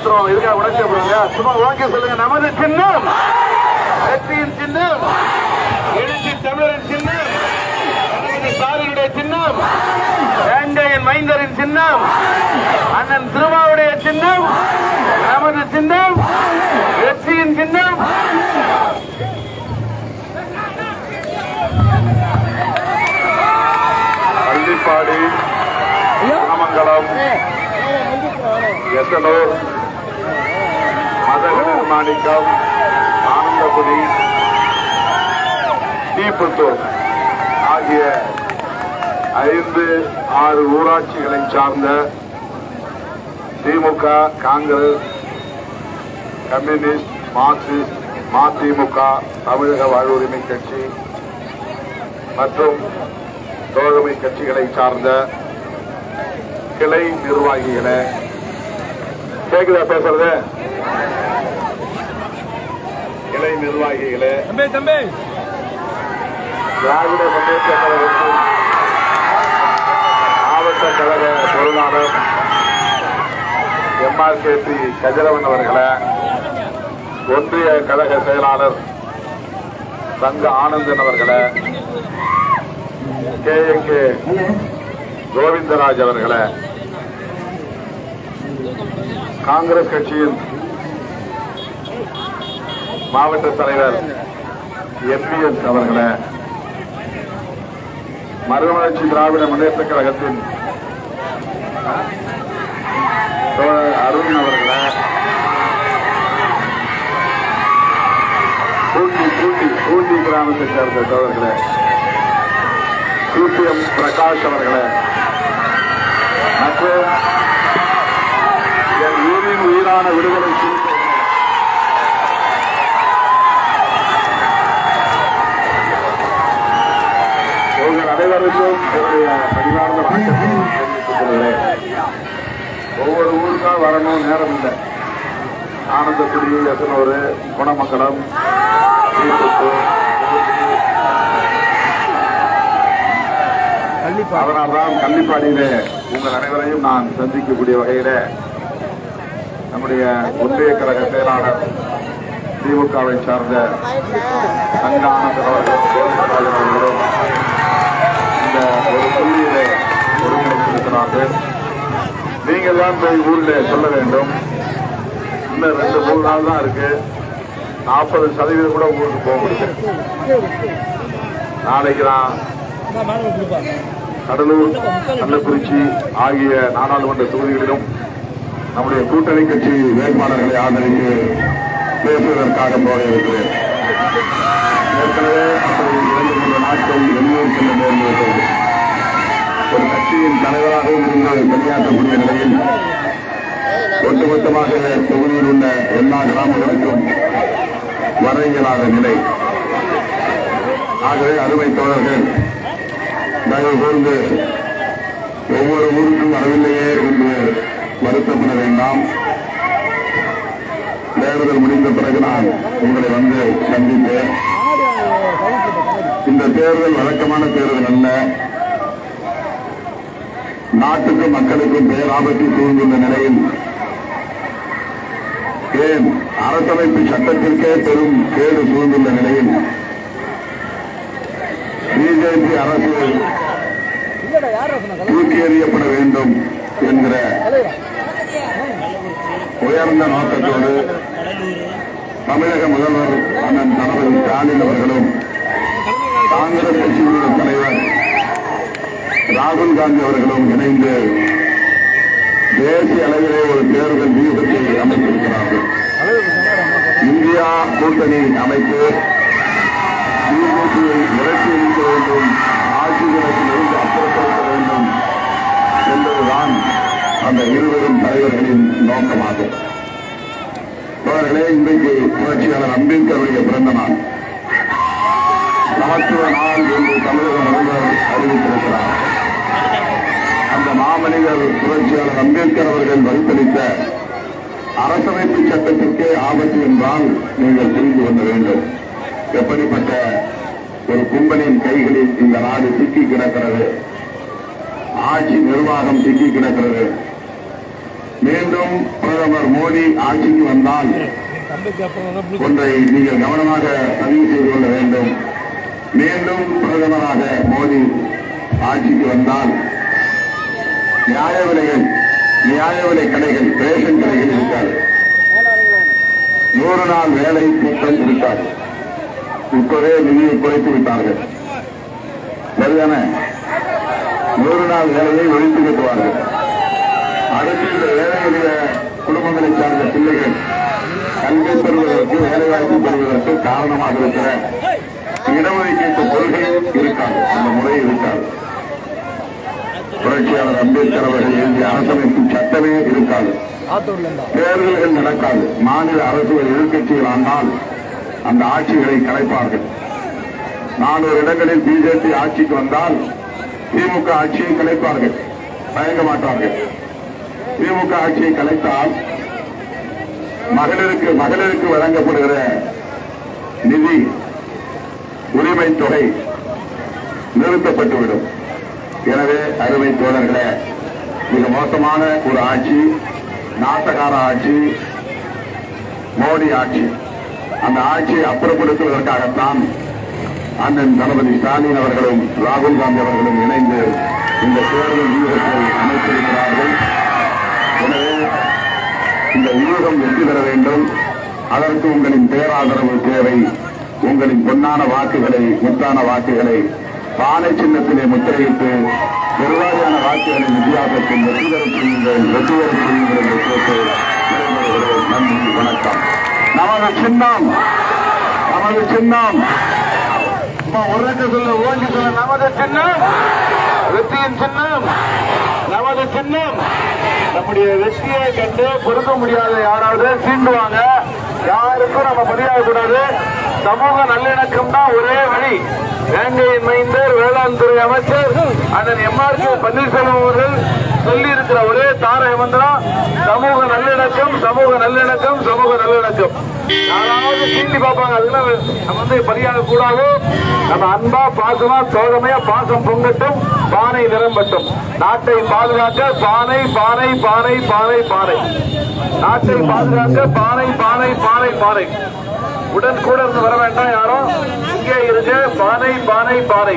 கத்துறோம் இருக்கா உடச்சு அப்படிங்க சும்மா ஓகே சொல்லுங்க. நமது சின்னம். வெற்றியின் சின்னம். எழுச்சி தமிழரின் சின்னம். சாரியுடைய சின்னம். வேங்கையன் மைந்தரின் சின்னம். அண்ணன் திருமாவுடைய சின்னம். நமது சின்னம். வெற்றியின் சின்னம். பள்ளிப்பாடி ராமங்கலம் எத்தனூர். மாணிக்கம் ஆனந்தபுரி தீப்புத்தூர் ஆகிய ஐந்து ஆறு ஊராட்சிகளை சார்ந்த திமுக காங்கிரஸ் கம்யூனிஸ்ட் மார்க்சிஸ்ட் மதிமுக தமிழக வாழ்வுரிமை கட்சி மற்றும் தோழமை கட்சிகளை சார்ந்த கிளை நிர்வாகிகளை. கேக்குதா பேசுறது? கிளை நிர்வாகிகளே. திராவிட முன்னேற்ற கழகத்தின் மாவட்ட கழக பொருளாளர் எம்ஆர்கேபி கதிரவன் அவர்களை ஒன்றிய கழக செயலாளர் தங்க ஆனந்தன் அவர்களை கே கே கோவிந்தராஜ் அவர்களை காங்கிரஸ் கட்சியின் மாவட்ட தலைவர் எம்பிஎஸ் அவர்களை மறுமலர்ச்சி திராவிட முன்னேற்ற கழகத்தின் அருண் அவர்களை கூட்டி கூட்டி கூட்டி கிராமத்தை சேர்ந்த தோழர்களை சிபிஎம் பிரகாஷ் அவர்களை ஊருக்கா வரணும் நேரம் இல்லை. ஆனந்தக்குடி எத்தனூர் குணமங்கலம் அதனால்தான் கள்ளிப்பாடியிலே உங்கள் அனைவரையும் நான் சந்திக்கக்கூடிய வகையில நம்முடைய ஒன்றிய கழக செயலாளர் திமுகவை சார்ந்த அவர்களும் இந்த ஒரு புள்ளியிலே ஒருங்கிணைத்திருக்கிறார்கள் நீங்கள் தான் போய் ஊரில் சொல்ல வேண்டும். இன்னும் ரெண்டு மூணு நாள் தான் இருக்கு. நாற்பது சதவீதம் கூட ஊருக்கு போக முடியும் நாளைக்கு நான் கடலூர் கள்ளக்குறிச்சி ஆகிய நாடாளுமன்ற தொகுதிகளிலும் நம்முடைய கூட்டணி கட்சி வேட்பாளர்களை ஆதரித்து பேசுவதற்காக போக இருக்கிறேன். தலைவராகவும் பணியாற்றக்கூடிய நிலையில் ஒட்டுமொத்தமாக தொகுதியில் உள்ள எல்லா கிராமங்களுக்கும் வர இயலாத நிலை. ஆகவே அருமை தோழர்கள் தயவு கூர்ந்து ஒவ்வொரு ஊருக்கும் வரவில்லையே என்று வருத்தப்பட வேண்டாம். தேர்தல் முடிந்த பிறகு நான் உங்களை வந்து சந்தித்தேன் இந்த தேர்தல் வழக்கமான தேர்தல் அல்ல. நாட்டுக்கும் மக்களுக்கும் பேராபத்தை சூழ்ந்துள்ள நிலையில் ஏன் அரசமைப்பு சட்டத்திற்கே பெரும் கேடு சூழ்ந்துள்ள நிலையில் பிஜேபி அரசு தூக்கி எறியப்பட வேண்டும் என்கிற உயர்ந்த நோக்கத்தோடு தமிழக முதல்வர் அண்ணன் தளபதி ஸ்டாலின் அவர்களும் காங்கிரஸ் கட்சியினுடைய ராகுல் காந்தி அவர்களும் இணைந்து தேசிய அளவிலே ஒரு தேர்தல் வியூகத்தை அமைத்திருக்கிறார்கள் இந்தியா கூட்டணி அமைத்து பிஜேபியை விரட்டி அளிக்க வேண்டும் ஆட்சி தினத்திலிருந்து அப்புறப்படுத்த வேண்டும் என்பதுதான் அந்த இருவரும் தலைவர்களின் நோக்கமாகும். அவர்களே இன்றைக்கு புரட்சியாளர் அம்பேத்கருடைய பிறந்த நாள். சமத்துவ நாள் என்று தமிழக முதல்வர் அறிவித்திருக்கிறார். அந்த மாமனிதர் புரட்சியாளர் அம்பேத்கர் அவர்கள் வகுத்தளித்த அரசமைப்பு சட்டத்திற்கே ஆபத்து என்றால் நீங்கள் புரிந்து கொள்ள வேண்டும். எப்படிப்பட்ட ஒரு கும்பலின் கைகளில் இந்த நாடு சிக்கி கிடக்கிறது? ஆட்சி நிர்வாகம் சிக்கி கிடக்கிறது. மீண்டும் பிரதமர் மோடி ஆட்சிக்கு வந்தால் ஒன்றை நீங்கள் கவனமாக பதிவு செய்து கொள்ள வேண்டும். மீண்டும் பிரதமராக மோடி ஆட்சிக்கு வந்தால் நியாய விலைகள் நியாய விலை கடைகள் ரேஷன் கடைகள் இருக்காது. நூறு நாள் வேலை திட்டம் இருக்காது. இப்போதே நிதியை குறைத்து விட்டார்கள். சரிதானே? நூறு நாள் வேலையை ஒழித்து கட்டுவார்கள் அடுத்து இந்த ஏழை எளிய குடும்பங்களைச் சார்ந்த பிள்ளைகள் கல்வி பெறுவதற்கு வேலைவாய்ப்பு பெறுவதற்கு காரணமாக இருக்கிற இடஒதுக்கீட்டு கொள்கை இருக்காது. அந்த முறை இருக்காது. புரட்சியாளர் அம்பேத்கர் அவர்கள் எழுதிய அரசமைப்பு சட்டமே இருக்காது. தேர்தல்கள் நடக்காது. மாநில அரசுகள் எதிர்க்கட்சிகள் ஆண்டால் அந்த ஆட்சிகளை கலைப்பார்கள். நானூறு இடங்களில் பிஜேபி ஆட்சிக்கு வந்தால் திமுக ஆட்சியை கலைப்பார்கள். தயங்க மாட்டார்கள். திமுக ஆட்சியை கலைத்தால் மகளிருக்கு மகளிருக்கு வழங்கப்படுகிற நிதி உரிமை தொகை நிறுத்தப்பட்டுவிடும். எனவே அருமை தோழர்களே மிக மோசமான ஒரு ஆட்சி நாட்டகார ஆட்சி மோடி ஆட்சி. அந்த ஆட்சியை அப்புறப்படுத்துவதற்காகத்தான் அண்ணன் தளபதி ஸ்டாலின் அவர்களும் ராகுல் காந்தி அவர்களும் இணைந்து இந்த தேர்தல் வியூகத்தை அமைத்திருக்கிறார்கள். எனவே இந்த வியூகம் வெற்றி பெற வேண்டும். அதற்கு உங்களின் பேராதரவு தேவை. உங்களின் பொன்னான வாக்குகளை முத்தான வாக்குகளை பானை சின்னத்திலே முத்திரையிட்டு பெருவாரியான வாக்குகளை வித்தியாசத்தில் வெற்றி செய்யுங்கள் வெற்றி செய்யுங்கள் என்று கேட்டு நன்றி வணக்கம். நமது சின்னம் நமது சின்னம். உறக்க சொல்ல ஓங்கி சொல்ல. நமது சின்னம் வெற்றியின் சின்னம் நமது சின்னம். நம்முடைய வெற்றியை கண்டு பொறுக்க முடியாத யாராவது சீண்டுவாங்க யாருக்கும் நம்ம மரியாதை கூடாது சமூக நல்லிணக்கம் தான் ஒரே வழி. வேங்கையின் மைந்தர் வேளாண் துறை அமைச்சர் அண்ணன் எம்ஆர் கே பன்னீர்செல்வம் அவர்கள் சொல்லி இருக்கிற ஒரே தாரை மந்திரம் சமூக நல்லிணக்கம் சமூக நல்லிணக்கம் சமூக நல்லிணக்கம். யாராவது சீண்டி பார்ப்பாங்க அதெல்லாம் நம்ம வந்து பலியாக கூடாது. நம்ம அன்பா பாசமா தோழமையா பாசம் பொங்கட்டும் பானை நிரம்பட்டும் நாட்டை பாதுகாக்க பானை பானை பானை பானை பானை. நாட்டை பாதுகாக்க பானை பானை பானை பானை. உடன் கூட இருந்து வர வேண்டாம் யாரும். இங்கே இருங்க. பானை பானை பானை.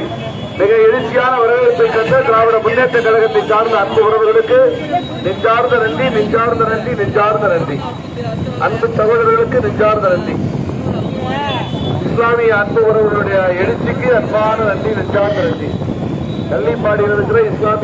மிக எழுச்சியான வரவேற்பை கண்ட திராவிட முன்னேற்ற கழகத்தை சார்ந்த அன்பு உறவுகளுக்கு நெஞ்சார்ந்த நன்றி நெஞ்சார்ந்த நன்றி நெஞ்சார்ந்த நன்றி. அன்பு சகோதரர்களுக்கு நெஞ்சார்ந்த நன்றி. இஸ்லாமிய அன்பு உறவுகளுடைய எழுச்சிக்கு அன்பான நன்றி நெஞ்சார்ந்த நன்றி. கள்ளிப்பாடியில் இருக்கிற இஸ்லாமிய